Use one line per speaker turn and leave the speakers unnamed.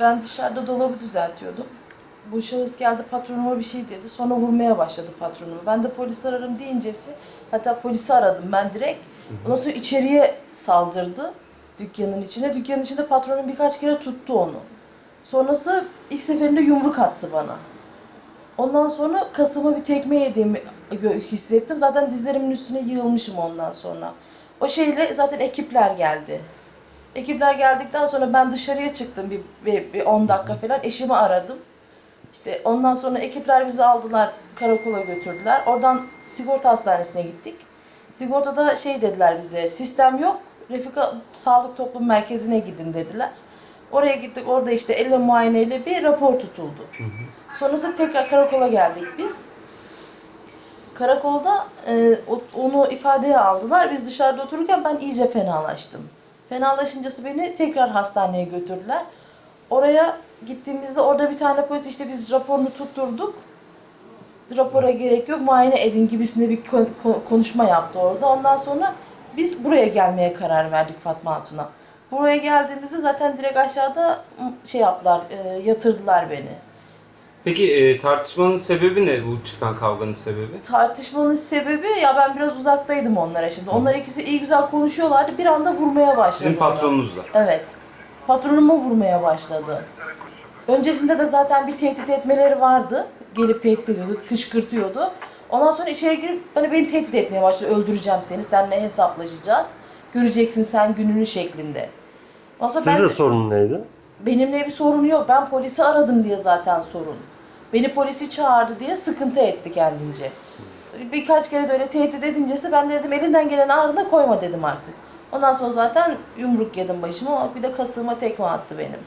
Ben dışarıda dolabı düzeltiyordum. Bu şahıs geldi patronuma bir şey dedi. Sonra vurmaya başladı patronumu. Ben de polis ararım deyincesi hatta polisi aradım ben direkt. Ondan sonra içeriye saldırdı dükkanın içine. Dükkanın içinde patronum birkaç kere tuttu onu. Sonrası ilk seferinde yumruk attı bana. Ondan sonra kasıma bir tekme yediğimi hissettim. Zaten dizlerimin üstüne yığılmışım ondan sonra. O şeyle zaten ekipler geldi. Ekipler geldikten sonra ben dışarıya çıktım bir, bir, bir 10 dakika falan. Eşimi aradım. İşte ondan sonra ekipler bizi aldılar, karakola götürdüler. Oradan sigorta hastanesine gittik. Sigortada şey dediler bize, sistem yok, Refika Sağlık Toplum Merkezi'ne gidin dediler. Oraya gittik, orada işte elle muayeneyle bir rapor tutuldu. Sonrası tekrar karakola geldik biz. Karakolda e, onu ifadeye aldılar. Biz dışarıda otururken ben iyice fenalaştım. Fenalaşıncası beni tekrar hastaneye götürdüler. Oraya gittiğimizde orada bir tane polis işte biz raporunu tutturduk. Rapora gerek yok muayene edin gibisinde bir kon- kon- konuşma yaptı orada. Ondan sonra biz buraya gelmeye karar verdik Fatma Hatun'a. Buraya geldiğimizde zaten direkt aşağıda şey yaptılar, e, yatırdılar beni.
Peki e, tartışmanın sebebi ne bu çıkan kavganın sebebi?
Tartışmanın sebebi ya ben biraz uzaktaydım onlara şimdi. Onlar ikisi iyi güzel konuşuyorlardı. Bir anda vurmaya başladı.
Sizin patronunuzla.
Evet. Patronumu vurmaya başladı. Öncesinde de zaten bir tehdit etmeleri vardı. Gelip tehdit ediyordu, kışkırtıyordu. Ondan sonra içeri girip hani beni tehdit etmeye başladı. Öldüreceğim seni, seninle hesaplaşacağız. Göreceksin sen gününü şeklinde. Ondan sonra ben
Sizde sorun neydi?
benimle bir sorunu yok. Ben polisi aradım diye zaten sorun. Beni polisi çağırdı diye sıkıntı etti kendince. Birkaç kere de öyle tehdit edincesi ben de dedim elinden gelen ağrına koyma dedim artık. Ondan sonra zaten yumruk yedim başıma bir de kasığıma tekme attı benim.